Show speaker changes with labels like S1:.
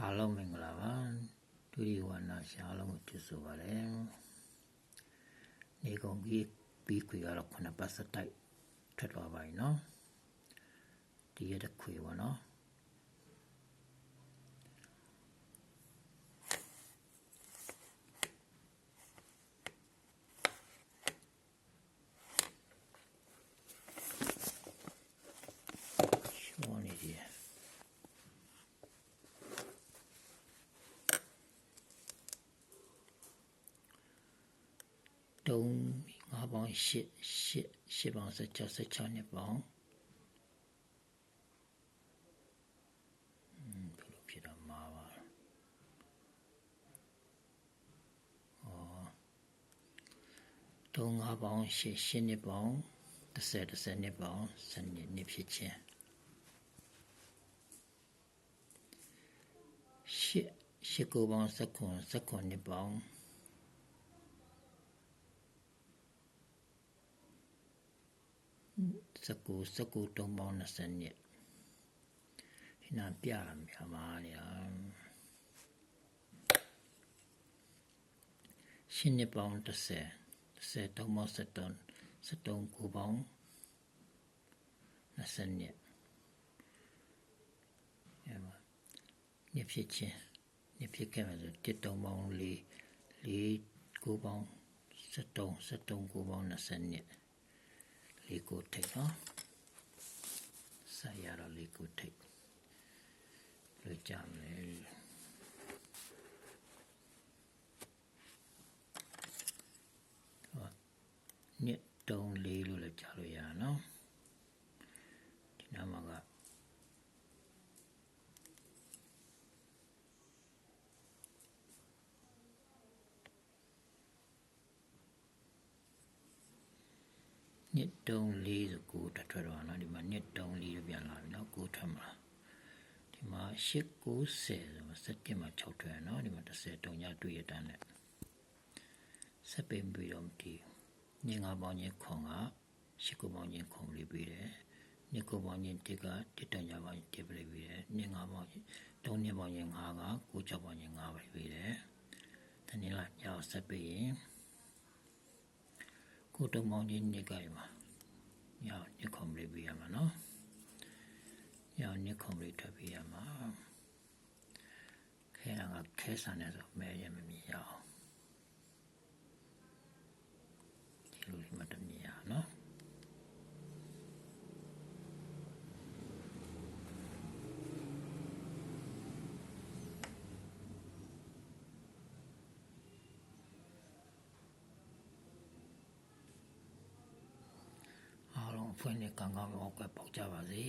S1: အားလုံးမင်္ဂလာပါဒုတိယဝနာရှာအားလုံးကိုကျေးဇူးပါတယ်နေကုန်ကြီးပြီးခွေကတော့ခုနပတ်စတိုက်ထွက်သွားပါပြီနော်ဒီရတဲ့ခွေပါနော်ရှောနေတယ် တုံး၅ ပေါင်း၈၈၈ပေါင်း၁၆၁၆နှစ်ပေါင်းอืมဘယ်လိုဖြစ်တော့မှာပါဩတုံး၅ပေါင်း၈၈နှစ်ပေါင်း30 30နှစ်ပေါင်းစနစ်နှစ်ဖြစ်ခြင်း၈၈ကိုပေါင်း၁၉၁၉နှစ်ပေါင်း စကူစကူတုံးပေါင်း20နှစ်ဒီနာပြရမှာပါလေရှင်းနှစ်ပေါင်း30 30တုံးပေါင်း73 73ကူပေါင်း20နှစ်အဲမှာနှစ်ဖြစ်ချင်းနှစ်ဖြစ်ခဲ့မှာဆိုတစ်တုံးပေါင်း4 4ကူပေါင်း73 73ကူပေါင်း20နှစ် လေးကိုထိတ်နော်ဆက်ရတော့လေးကိုထိတ်လွကြမယ်ဟောညစ်တုံးလေးလို့လည်းကြားလို့ရနော်ဒီနားမှာက ညစ်တုံးလေးဆိုကိုထွက်ထွက်တော့နော်ဒီမှာညစ်တုံးလေးပြန်လာပြီနော်ကိုထွက်မှာဒီမှာ890ဆိုမှာ7မှာ6ထွက်နော်ဒီမှာ30တုံးညတွေ့ရတဲ့နဲ့ဆက်ပင်ပြီးတော့မတည်ညငါပေါင်းချင်းခွန်က8ကိုပေါင်းချင်းခွန်လေးပြီးတယ်ညကိုပေါင်းချင်းတစ်ကတစ်တုံးညပေါင်းချင်းတစ်ပြီးပြီးတယ်ညငါပေါင်းချင်း3ညပေါင်းချင်း5က9ချက်ပေါင်းချင်း5ပြီးပြီးတယ်တနင်္လာညဆက်ပြီးရင် ကိုတုံပေါင်းချင်းညကရမှာညညခွန်လေးပြီးရမှာနော်ညညခွန်လေးထွက်ပြီးရမှာခဲကခဲဆန်နေဆိုမဲရမမြင်ရအောင်ဒီလိုလေးမှတမြင်ရနော် အားလုံးအ ဖွင့်နဲ့ကံကောင်းကောင်းကပေါက်ကြပါစေ